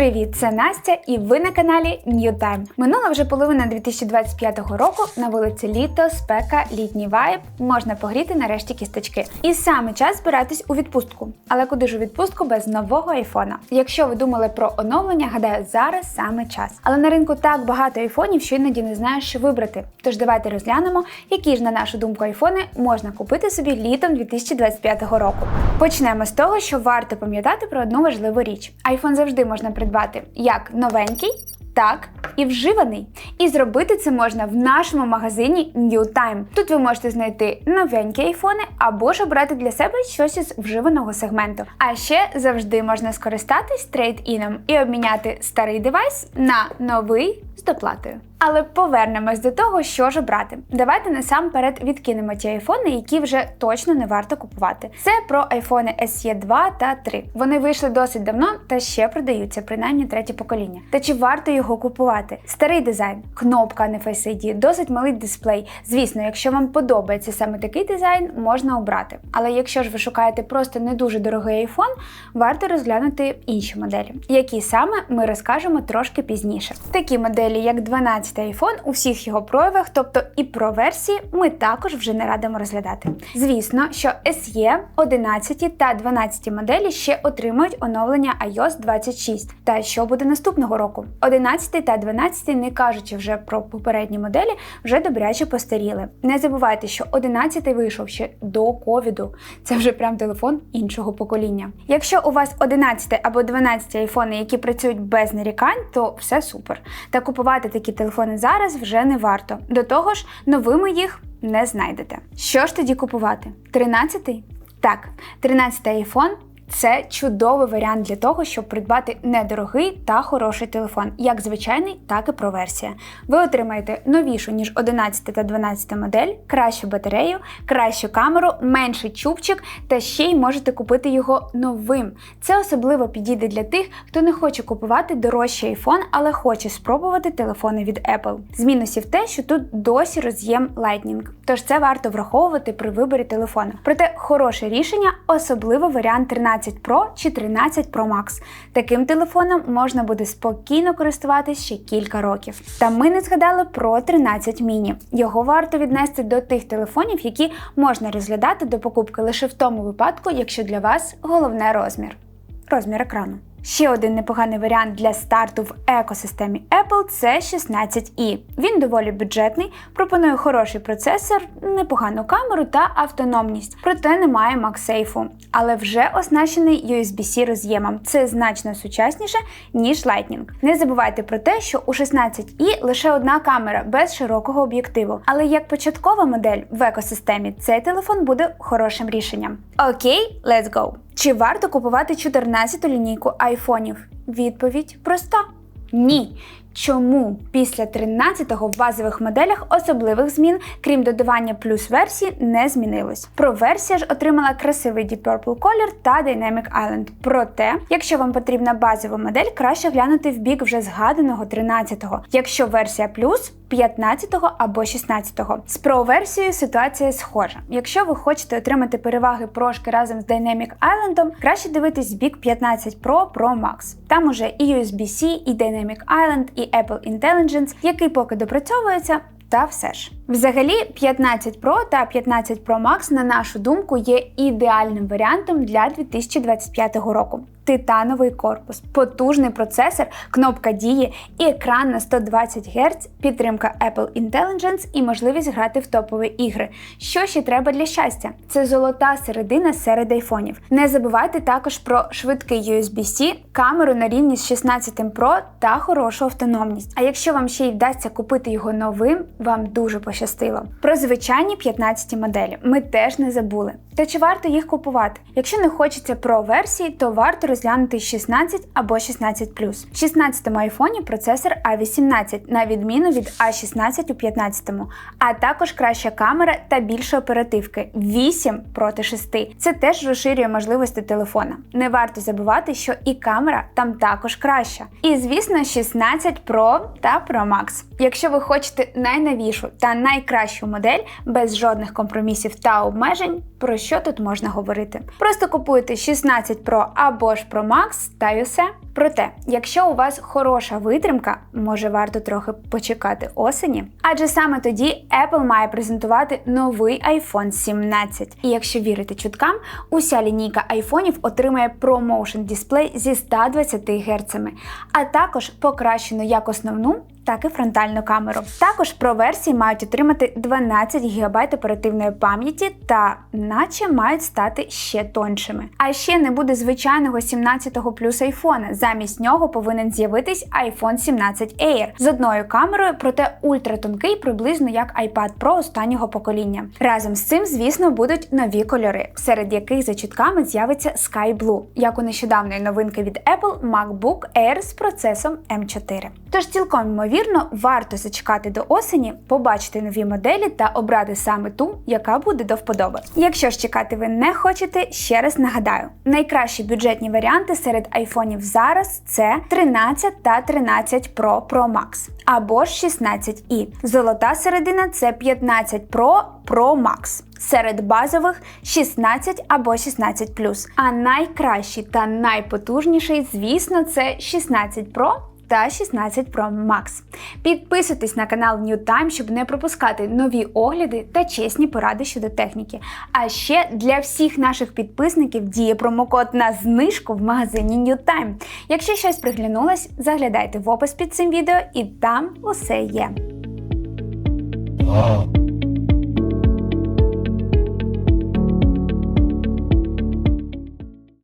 Привіт, це Настя, і ви на каналі New Time. Минула вже половина 2025 року. На вулиці літо, спека, літній вайб. Можна погріти нарешті кісточки. І саме час збиратись у відпустку. Але куди ж у відпустку без нового айфона? Якщо ви думали про оновлення, гадаю, зараз саме час. Але на ринку так багато айфонів, що іноді не знаєш, що вибрати. Тож давайте розглянемо, які ж на нашу думку айфони можна купити собі літом 2025 року. Почнемо з того, що варто пам'ятати про одну важливу річ: айфон завжди можна придбати як новенький. Так, і вживаний. І зробити це можна в нашому магазині New Time. Тут ви можете знайти новенькі айфони або ж обрати для себе щось із вживаного сегменту. А ще завжди можна скористатись трейд-іном і обміняти старий девайс на новий з доплатою. Але повернемось до того, що ж обрати. Давайте насамперед відкинемо ті айфони, які вже точно не варто купувати. Це про айфони SE 2 та 3. Вони вийшли досить давно та ще продаються, принаймні третє покоління. Та чи варто його купувати? Старий дизайн, кнопка, не Face ID, досить малий дисплей. Звісно, якщо вам подобається саме такий дизайн, можна обрати. Але якщо ж ви шукаєте просто не дуже дорогий айфон, варто розглянути інші моделі, які саме ми розкажемо трошки пізніше. Такі моделі, як 12 iPhone у всіх його проявах, тобто і про версії, ми також вже не радимо розглядати. Звісно, що SE, 11 та 12 моделі ще отримують оновлення iOS 26. Та що буде наступного року? 11 та 12, не кажучи вже про попередні моделі, вже добряче постаріли. Не забувайте, що 11 вийшов ще до ковіду. Це вже прям телефон іншого покоління. Якщо у вас 11 або 12 айфони, які працюють без нарікань, то все супер. Та купувати такі телефони зараз вже не варто. До того ж, новими їх не знайдете. Що ж тоді купувати? 13-й? Так, 13-й iPhone це чудовий варіант для того, щоб придбати недорогий та хороший телефон, як звичайний, так і про версія. Ви отримаєте новішу, ніж 11 та 12 модель, кращу батарею, кращу камеру, менший чубчик, та ще й можете купити його новим. Це особливо підійде для тих, хто не хоче купувати дорожчий iPhone, але хоче спробувати телефони від Apple. З мінусів те, що тут досі роз'єм Lightning, тож це варто враховувати при виборі телефону. Проте хороше рішення, особливо варіант 13. 13 Pro чи 13 Pro Max. Таким телефоном можна буде спокійно користуватись ще кілька років. Та ми не згадали про 13 mini. Його варто віднести до тих телефонів, які можна розглядати до покупки лише в тому випадку, якщо для вас головне розмір. Розмір екрану. Ще один непоганий варіант для старту в екосистемі Apple це 16i. Він доволі бюджетний, пропонує хороший процесор, непогану камеру та автономність, проте немає MagSafe, але вже оснащений USB-C роз'ємом. Це значно сучасніше, ніж Lightning. Не забувайте про те, що у 16i лише одна камера без широкого об'єктиву. Але як початкова модель в екосистемі цей телефон буде хорошим рішеннем. Окей, let's go! Чи варто купувати 14-ту лінійку айфонів? Відповідь проста: ні. Чому після 13-го в базових моделях особливих змін, крім додавання плюс версії, не змінилось? Про версія ж отримала красивий Deep Purple колір та Dynamic Island. Проте, якщо вам потрібна базова модель, краще глянути в бік вже згаданого 13-го. Якщо версія плюс 15-го або 16-го. З Pro версією ситуація схожа. Якщо ви хочете отримати переваги прошки разом з Dynamic Island, краще дивитись бік 15 Pro Pro Max. Там уже і USB-C, і Dynamic Island, і Apple Intelligence, який поки допрацьовується. Та все ж, взагалі, 15 Pro та 15 Pro Max, на нашу думку, є ідеальним варіантом для 2025 року титановий корпус, потужний процесор, кнопка дії і екран на 120 Гц, підтримка Apple Intelligence і можливість грати в топові ігри. Що ще треба для щастя? Це золота середина серед айфонів. Не забувайте також про швидкий USB-C, камеру на рівні з 16 Pro та хорошу автономність. А якщо вам ще й вдасться купити його новим, вам дуже пощастило. Про звичайні 15 моделі ми теж не забули. Та чи варто їх купувати? Якщо не хочеться про версії, то варто розглянути 16 або 16 В 16 айфоні процесор A18, на відміну від A16 у 15, а також краща камера та більше оперативки 8 проти 6. Це теж розширює можливості телефона. Не варто забувати, що і камера там також краща. І звісно, 16 Pro та Pro Max. Якщо ви хочете найновішу та найкращу модель без жодних компромісів та обмежень. Про що тут можна говорити? Просто купуєте 16 Pro або ж Pro Max та й усе. Проте, якщо у вас хороша витримка, може варто трохи почекати осені. Адже саме тоді Apple має презентувати новий iPhone 17. І якщо вірити чуткам, уся лінійка айфонів отримає промоушен дисплей зі 120 Гц, а також покращену як основну, так і фронтальну камеру. Також про версії мають отримати 12 ГБ оперативної пам'яті та наче мають стати ще тоншими. А ще не буде звичайного 17-го плюс айфона. Замість нього повинен з'явитись iPhone 17 Air з одною камерою, проте ультратонкий, приблизно як iPad Pro останнього покоління. Разом з цим, звісно, будуть нові кольори, серед яких за чутками з'явиться Sky Blue, як у нещодавної новинки від Apple MacBook Air з процесом M4. Тож цілком ймовірно, варто зачекати до осені, побачити нові моделі та обрати саме ту, яка буде до вподоби. Якщо ж чекати ви не хочете, ще раз нагадаю: найкращі бюджетні варіанти серед айфонів зараз це 13 та 13 Pro Pro Max або ж 16i. Золота середина це 15 Pro Pro Max. Серед базових 16 або 16 А найкращий та найпотужніший, звісно, це 16 Pro та 16 Pro Max. Підписуйтесь на канал New Time, щоб не пропускати нові огляди та чесні поради щодо техніки. А ще для всіх наших підписників діє промокод на знижку в магазині New Time. Якщо щось приглянулось, заглядайте в опис під цим відео і там усе є.